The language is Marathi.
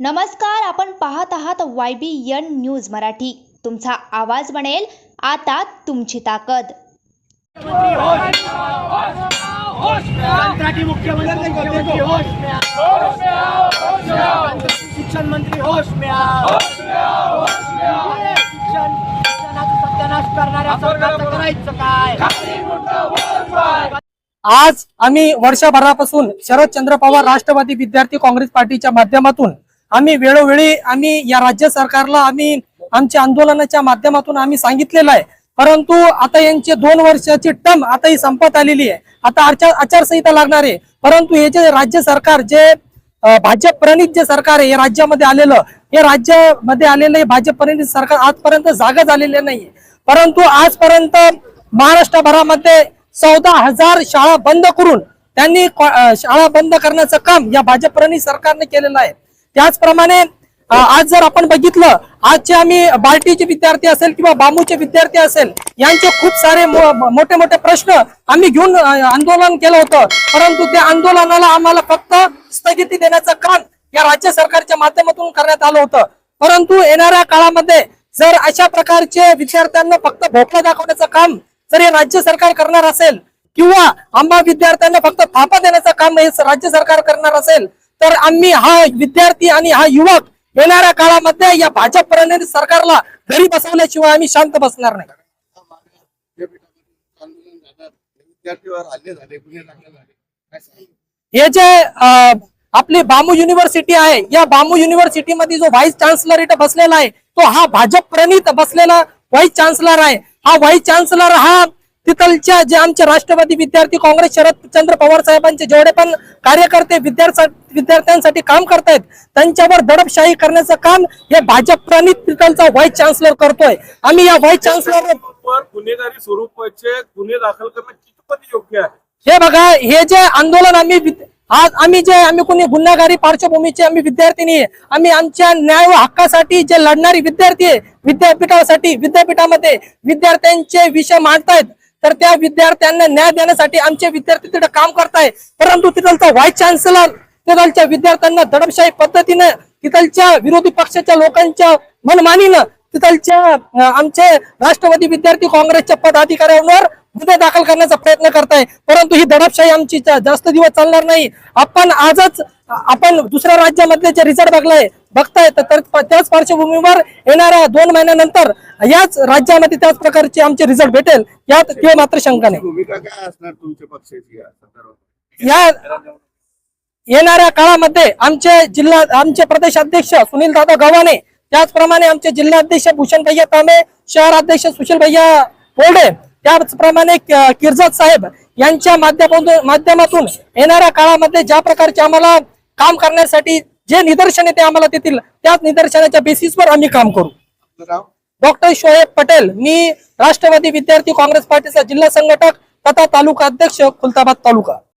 नमस्कार आपण पाहत आहात Y B N news Marathi तुमचा आवाज बनेल आता तुमची ताकद कंत्राटी मुख्यमंत्री मंत्री होश में आओ. कंत्राटी शिक्षण मंत्री होश में आओ. अरे, शिक्षण शिक्षणाचं सत्यानाश करणाऱ्या सरकारचं करायचं काय आज आम्ही वर्षभरापासून शरदचंद्र पवार राष्ट्रवादी विद्यार्थी काँग्रेस पार्टीच्या माध्यमातून आम्ही वेळोवेळी आम्ही या राज्य सरकारला आम्ही आमच्या आंदोलनाच्या माध्यमातून आम्ही सांगितलेलं आहे. परंतु आता यांची दोन वर्षाची टर्म आता ही संपत आलेली आहे. आता आचार आचारसंहिता लागणार आहे. परंतु हे जे राज्य सरकार जे भाजप प्रणित जे सरकार आहे हे राज्यामध्ये आलेलं हे राज्यामध्ये आलेलं हे भाजप प्रणित सरकार आजपर्यंत जागा झालेले नाहीये. परंतु आजपर्यंत महाराष्ट्रभरामध्ये चौदा हजार शाळा बंद करून त्यांनी शाळा बंद करण्याचं काम या भाजप प्रणित सरकारने केलेलं आहे. त्याचप्रमाणे आज जर आपण बघितलं आजचे आम्ही बार्टीचे विद्यार्थी असेल किंवा बांबूचे विद्यार्थी असेल यांचे खूप सारे मोठे मोठे प्रश्न आम्ही घेऊन आंदोलन केलं होतं. परंतु त्या आंदोलनाला आम्हाला फक्त स्थगिती देण्याचं काम या राज्य सरकारच्या माध्यमातून करण्यात आलं होतं. परंतु येणाऱ्या काळामध्ये जर अशा प्रकारचे विद्यार्थ्यांना फक्त भोपळा दाखवण्याचं काम जर हे राज्य सरकार करणार असेल किंवा आम्हा विद्यार्थ्यांना फक्त थापा देण्याचं काम हे राज्य सरकार करणार असेल तर आम्ही हा विद्यार्थी आणि हा युवक येणाऱ्या काळामध्ये या भाजप प्रणित सरकारला घरी बसवल्याशिवाय आम्ही शांत बसणार नाही. हे जे आपली बामू युनिव्हर्सिटी आहे या बामू युनिव्हर्सिटी मध्ये जो व्हाईस चान्सलर इथं बसलेला आहे तो हा भाजप प्रणित बसलेला व्हाईस चान्सलर आहे. हा व्हाईस चान्सलर हा तिथलच्या जे आमचे राष्ट्रवादी विद्यार्थी काँग्रेस शरदचंद्र पवार साहेबांचे जेवढे पण कार्यकर्ते विद्यार्थी विद्यार्थ्यांसाठी काम करतायत त्यांच्यावर दडपशाही करण्याचं काम हे भाजप प्रणित तिथलचा व्हाईस चान्सलर करतोय. आम्ही या व्हाईस चान्सलर गुन्हेगारी स्वरूपाचे गुन्हे दाखल करणं कितपत योग्य आहे? हे बघा हे जे आंदोलन आम्ही आज आम्ही जे आम्ही कोणी गुन्हेगारी पार्श्वभूमीचे आम्ही विद्यार्थिनी आम्ही आमच्या न्याय व हक्कासाठी जे लढणारी विद्यार्थी आहे विद्यापीठासाठी विद्यापीठामध्ये विद्यार्थ्यांचे विषय मांडतायत. तर त्या विद्यार्थ्यांना न्याय देण्यासाठी आमचे विद्यार्थी तिथे काम करताय. परंतु तिथलचा व्हाईस चान्सलर तिथलच्या विद्यार्थ्यांना दडपशाही पद्धतीने तिथलच्या विरोधी पक्षाच्या लोकांच्या मनमानीनं तिथलच्या आमचे राष्ट्रवादी विद्यार्थी काँग्रेसच्या पदाधिकाऱ्यांवर गुन्हे दाखल करण्याचा प्रयत्न करताय. परंतु ही दडपशाही आमची जास्त दिवस चालणार नाही. आपण आजच आपण दुसऱ्या राज्यामधले जे रिझल्ट बघलाय बघताय तर तर त्याच पार्श्वभूमीवर येणाऱ्या दोन महिन्यानंतर याच राज्यामध्ये त्याच प्रकारचे आमचे रिझल्ट भेटेल यात किंवा मात्र शंका नाही. भूमिका काय असणार तुमच्या पक्षाची या संदर्भात? या येणाऱ्या काळामध्ये आमचे जिल्हा आमचे प्रदेश अध्यक्ष सुनील दादा गव्हाणे त्याचप्रमाणे आमचे जिल्हाध्यक्ष भूषण भैया तांबे शहर अध्यक्ष सुशील भैया बोर्डे त्याचप्रमाणे क- किर्जत साहेब यांच्या माध्यमातून माध्यमातून येणाऱ्या काळामध्ये ज्या प्रकारचे आम्हाला काम करण्यासाठी जे निदर्शने ते आम्हाला देतील त्याच निदर्शनाच्या बेसिसवर आम्ही काम करू. आपलं नाव? डॉक्टर शोएब पटेल मी राष्ट्रवादी विद्यार्थी काँग्रेस पार्टीचा जिल्हा संघटक तथा तालुका अध्यक्ष खुलताबाद तालुका.